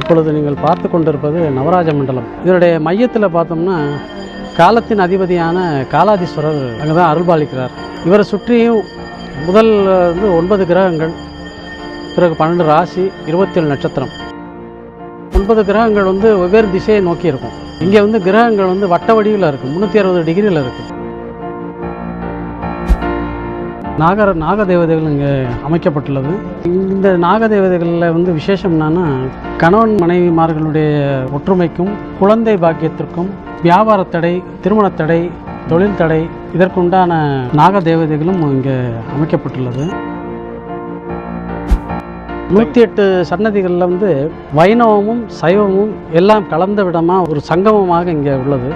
இப்பொழுது நீங்கள் பார்த்து கொண்டிருப்பது நவராஜ மண்டலம். இதனுடைய மையத்தில் பார்த்தோம்னா காலத்தின் அதிபதியான காலாதீஸ்வரர் அங்கே தான் அருள்பாலிக்கிறார். இவரை சுற்றியும் முதல் வந்து ஒன்பது கிரகங்கள் பிறகு பன்னெண்டு ராசி இருபத்தேழு நட்சத்திரம். ஒன்பது கிரகங்கள் வந்து வெவ்வேறு திசையை நோக்கி இருக்கும். இங்கே வந்து கிரகங்கள் வந்து வட்ட வடிவில் இருக்குது முந்நூற்றி அறுபது டிகிரியில் இருக்குது நாகர நாக தேவதைகள் இங்கே அமைக்கப்பட்டுள்ளது. இந்த நாக தேவதைகளில் வந்து விசேஷம் என்னன்னா கணவன் மனைவிமார்களுடைய ஒற்றுமைக்கும் குழந்தை பாக்கியத்திற்கும் வியாபார தடை திருமண தடை தொழில் தடை இதற்குண்டான நாக தேவதைகளும் இங்கே அமைக்கப்பட்டுள்ளது. நூற்றி எட்டு சன்னதிகளில் வந்து வைணவமும் சைவமும் எல்லாம் கலந்த விடமாக ஒரு சங்கமமாக இங்கே உள்ளது.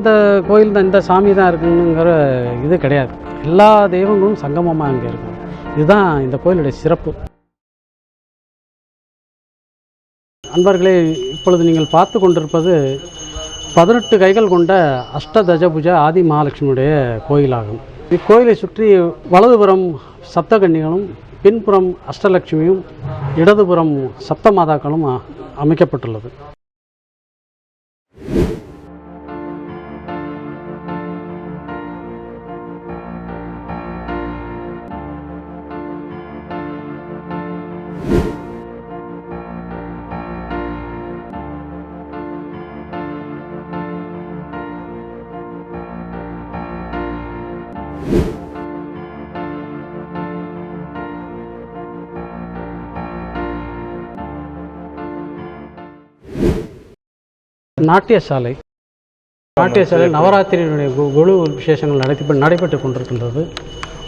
இந்த கோயில் தான் இந்த சாமி தான் இருக்குங்கிற இது கிடையாது. எல்லா தெய்வங்களும் சங்கமமாக அங்கே இருக்கும் இதுதான் இந்த கோயிலுடைய சிறப்பு. அன்பர்களே இப்பொழுது நீங்கள் பார்த்து கொண்டிருப்பது பதினெட்டு கைகள் கொண்ட அஷ்டதஜபுஜ ஆதி மகாலட்சுமியுடைய கோயிலாகும். இக்கோயிலை சுற்றி வலதுபுறம் சப்தகன்னிகளும் பின்புறம் அஷ்டலட்சுமியும் இடதுபுறம் சப்த மாதாக்களும் அமைக்கப்பட்டுள்ளது. நாட்டியசாலை. நாட்டியசாலை நவராத்திரியினுடைய குழு விசேஷங்கள் நடத்தி நடைபெற்று கொண்டிருக்கின்றது.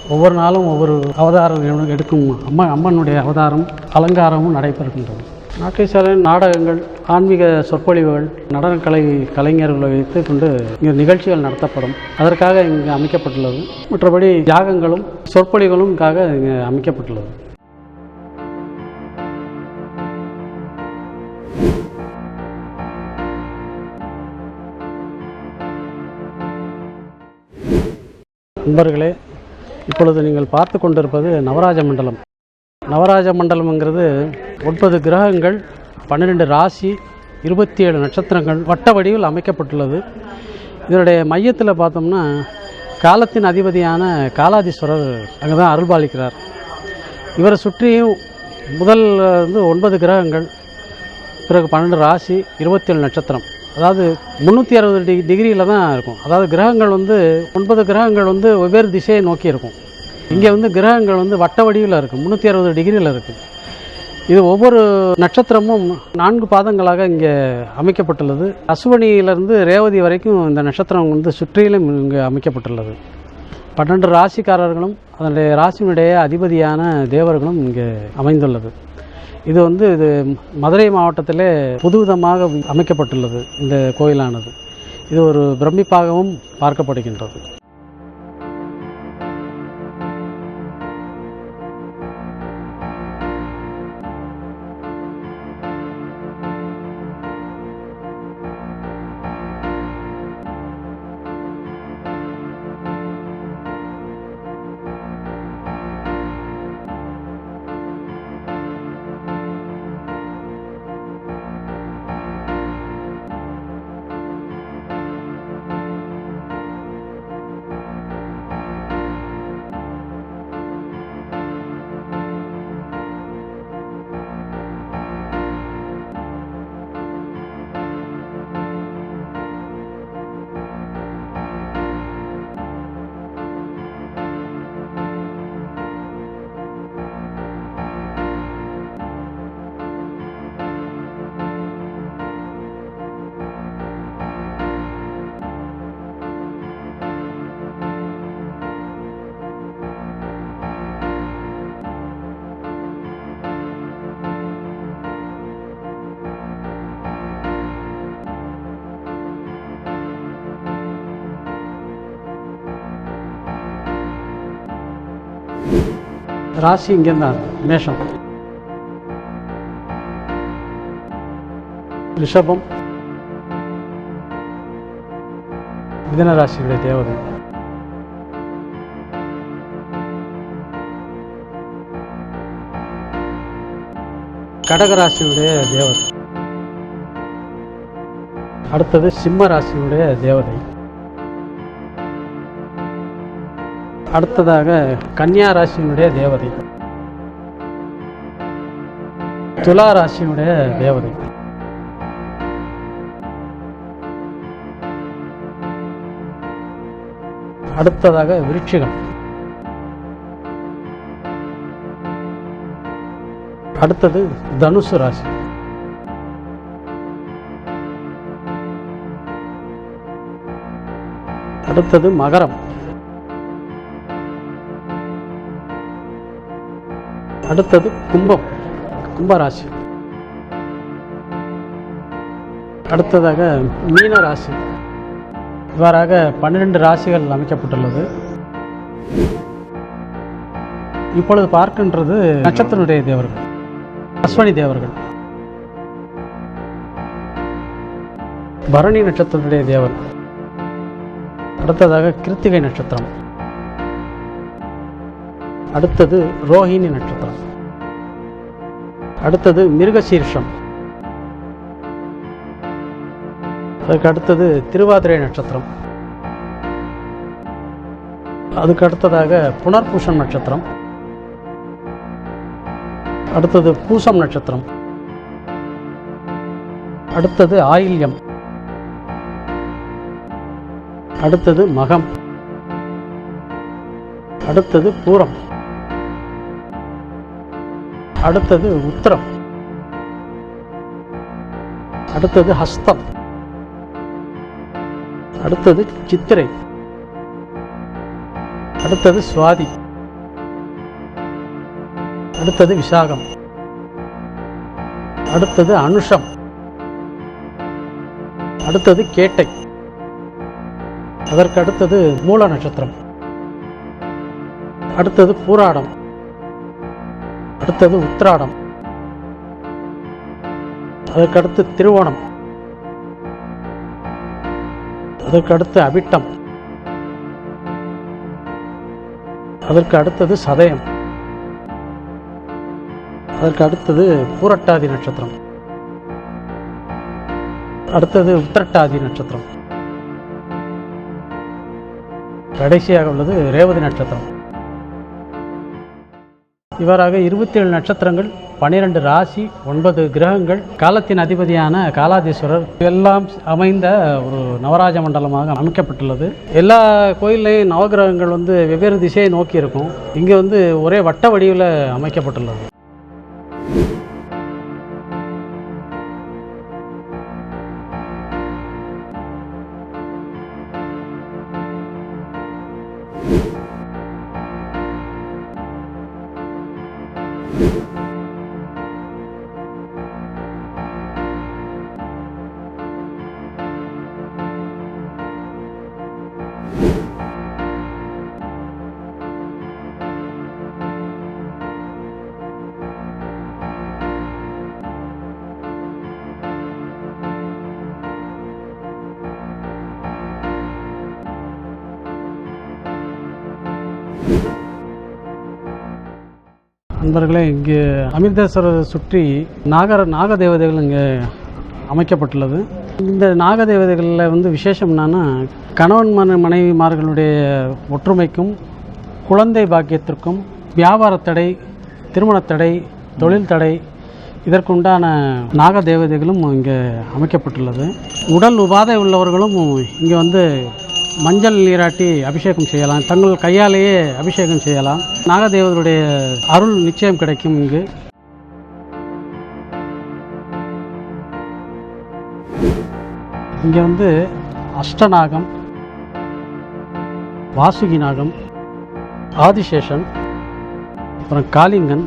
ஒவ்வொரு நாளும் ஒவ்வொரு அவதாரம் எடு- எடுக்கும் அம்மா அம்மனுடைய அவதாரம் அலங்காரமும் நடைபெறுகின்றது. நாட்டியசாலை நாடகங்கள் ஆன்மீக சொற்பொழிவுகள் நடனக்கலை கலைஞர்களை வைத்து கொண்டு இங்கே நிகழ்ச்சிகள் நடத்தப்படும். அதற்காக இங்கே அமைக்கப்பட்டுள்ளது. மற்றபடி யாகங்களும் சொற்பொழிவுகளும்காக இங்கே அமைக்கப்பட்டுள்ளது. நண்பர்களே இப்பொழுது நீங்கள் பார்த்து கொண்டிருப்பது நவராஜ மண்டலம். நவராஜ மண்டலம்ங்கிறது ஒன்பது கிரகங்கள் பன்னிரெண்டு ராசி இருபத்தி ஏழு நட்சத்திரங்கள் வட்ட வடிவில் அமைக்கப்பட்டுள்ளது. இதனுடைய மையத்தில் பார்த்தோம்னா காலத்தின் அதிபதியான காலாதீஸ்வரர் அங்கே தான் அருள்பாலிக்கிறார். இவரை சுற்றியும் முதல் வந்து ஒன்பது கிரகங்கள் பிறகு பன்னெண்டு ராசி இருபத்தேழு நட்சத்திரம். அதாவது முந்நூற்றி அறுபது டி டிகிரியில் தான் இருக்கும். அதாவது கிரகங்கள் வந்து ஒன்பது கிரகங்கள் வந்து வெவ்வேறு திசையை நோக்கி இருக்கும். இங்கே வந்து கிரகங்கள் வந்து வட்ட வடிவில் இருக்குது முந்நூற்றி அறுபது டிகிரியில் இருக்குது இது ஒவ்வொரு நட்சத்திரமும் நான்கு பாதங்களாக இங்கே அமைக்கப்பட்டுள்ளது. அசுவனியிலிருந்து ரேவதி வரைக்கும் இந்த நட்சத்திரம் வந்து சுற்றிலும் இங்கே அமைக்கப்பட்டுள்ளது. பன்னெண்டு ராசிக்காரர்களும் அதனுடைய ராசியினுடைய அதிபதியான தேவர்களும் இங்கே அமைந்துள்ளது. இது வந்து இது மதுரை மாவட்டத்திலே புதுவிதமாக அமைக்கப்பட்டுள்ளது இந்த கோயிலானது. இது ஒரு பிரமிப்பாகவும் பார்க்கப்படுகின்றது. ராசி இங்கே தான் மேஷம். ரிஷபம். மிதன ராசியுடைய தேவதை. கடகராசியுடைய தேவதை. அடுத்தது சிம்ம ராசியுடைய தேவதை. அடுத்ததாக கன்னியா ராசியினுடைய தேவதை. துலா ராசியினுடைய தேவதை. அடுத்ததாக விருட்சிகம் அடுத்தது தனுசு ராசி. அடுத்தது மகரம். அடுத்தது கும்பம் கும்பராசி. அடுத்ததாக மீன ராசி இவ்வாறாக பன்னிரண்டு ராசிகள் அமைக்கப்பட்டுள்ளது. இப்பொழுது பார்க்கின்றது நட்சத்திரனுடைய தேவர்கள் அஸ்வனி தேவர்கள். பரணி நட்சத்திரனுடைய தேவர் அடுத்ததாக கிருத்திகை நட்சத்திரம். அடுத்தது ரோஹிணி நட்சத்திரம். அடுத்தது மிருகசீர்ஷம். அதுக்கு அடுத்தது திருவாதிரை நட்சத்திரம். அதுக்கு அடுத்ததாக புனர்பூஷம் நட்சத்திரம். அடுத்தது பூசம் நட்சத்திரம். அடுத்தது ஆயில்யம். அடுத்தது மகம். அடுத்தது பூரம். அடுத்தது உத்திரம். அடுத்தது ஹஸ்தம். அடுத்தது சித்திரை. அடுத்தது சுவாதி. அடுத்தது விசாகம். அடுத்தது அனுஷம். அடுத்தது கேட்டை. அதற்கு அடுத்தது மூல நட்சத்திரம். அடுத்தது பூராடம். அடுத்தது உத்ராடம் அதற்கடுத்து திருவோணம். அதற்கு அடுத்து அவிட்டம். அதற்கு அடுத்தது சதயம். அதற்கு அடுத்தது பூரட்டாதி நட்சத்திரம். அடுத்தது உத்திரட்டாதி நட்சத்திரம். கடைசியாக உள்ளது ரேவதி நட்சத்திரம். இவ்வாறாக இருபத்தி ஏழு நட்சத்திரங்கள் பனிரெண்டு ராசி ஒன்பது கிரகங்கள் காலத்தின் அதிபதியான காலாதீஸ்வரர். எல்லாம் அமைந்த ஒரு நவராஜ மண்டலமாக அமைக்கப்பட்டுள்ளது. எல்லா கோயில்லையும் நவகிரகங்கள் வந்து வெவ்வேறு திசையை நோக்கி இருக்கும். இங்கே வந்து ஒரே வட்ட வடிவில் அமைக்கப்பட்டுள்ளது. நண்பர்களே இங்கே அமிர்தேஸ்வரரை சுற்றி நாகர நாக தேவதைகள் இங்கே அமைக்கப்பட்டுள்ளது. இந்த நாக தேவதைகளில் வந்து விசேஷம் என்னன்னா கணவன் மன மனைவிமார்களுடைய ஒற்றுமைக்கும் குழந்தை பாக்கியத்திற்கும் வியாபார தடை திருமண தடை தொழில் தடை இதற்குண்டான நாக தேவதைகளும் இங்கே அமைக்கப்பட்டுள்ளது. உடல் உபாதை உள்ளவர்களும் இங்கே வந்து மஞ்சள் நீராட்டி அபிஷேகம் செய்யலாம். தங்கள் கையாலேயே அபிஷேகம் செய்யலாம். நாகதேவருடைய அருள் நிச்சயம் கிடைக்கும் இங்கு. இங்கே வந்து அஷ்டநாகம் வாசுகி நாகம் ஆதிசேஷன் அப்புறம் காளிங்கன்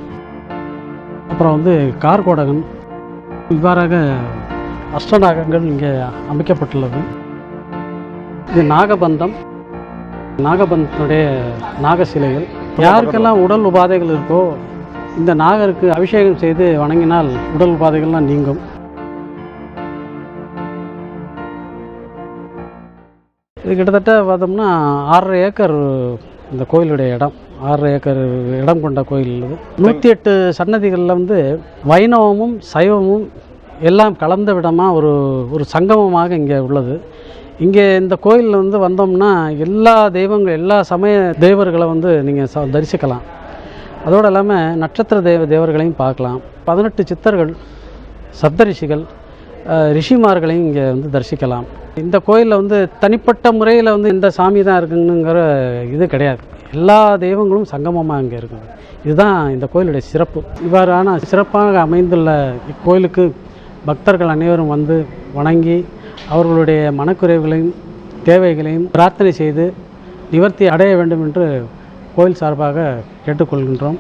அப்புறம் வந்து கார்கோடகன். இவ்வாறாக அஷ்டநாகங்கள் இங்கே அமைக்கப்பட்டுள்ளது. இது நாகபந்தம். நாகபந்தனுடைய நாக சிலைகள் யாருக்கெல்லாம் உடல் உபாதைகள் இருக்கோ இந்த நாகருக்கு அபிஷேகம் செய்து வணங்கினால் உடல் உபாதைகள்லாம் நீங்கும். இது கிட்டத்தட்ட பார்த்தோம்னா ஆறரை ஏக்கர் இந்த கோயிலுடைய இடம். ஆறரை ஏக்கர் இடம் கொண்ட கோயில் இது. நூற்றி எட்டு சன்னதிகளில் வந்து வைணவமும் சைவமும் எல்லாம் கலந்த விடமாக ஒரு ஒரு சங்கமமாக இங்கே உள்ளது. இங்கே இந்த கோயிலில் வந்து வந்தோம்னா எல்லா தெய்வங்கள் எல்லா சமய தேவர்களை வந்து நீங்கள் ச தரிசிக்கலாம். அதோடு இல்லாமல் நட்சத்திர தேவ தேவர்களையும் பார்க்கலாம். பதினெட்டு சித்தர்கள் சப்தரிஷிகள் ரிஷிமார்களையும் இங்கே வந்து தரிசிக்கலாம். இந்த கோயிலில் வந்து தனிப்பட்ட முறையில் வந்து இந்த சாமி தான் இருக்குங்கிற இது கிடையாது. எல்லா தெய்வங்களும் சங்கமமாக இங்கே இருக்குது இதுதான் இந்த கோயிலுடைய சிறப்பு. இவ்வாறான சிறப்பாக அமைந்துள்ள இக்கோயிலுக்கு பக்தர்கள் அனைவரும் வந்து வணங்கி அவர்களுடைய மனக்குறைவுகளையும் தேவைகளையும் பிரார்த்தனை செய்து நிவர்த்தி அடைய வேண்டும் என்று கோயில் சார்பாக கேட்டுக்கொள்கின்றோம்.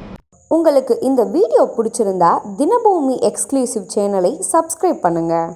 உங்களுக்கு இந்த வீடியோ பிடிச்சிருந்தா தினபூமி எக்ஸ்க்ளூசிவ் சேனலை சப்ஸ்கிரைப் பண்ணுங்கள்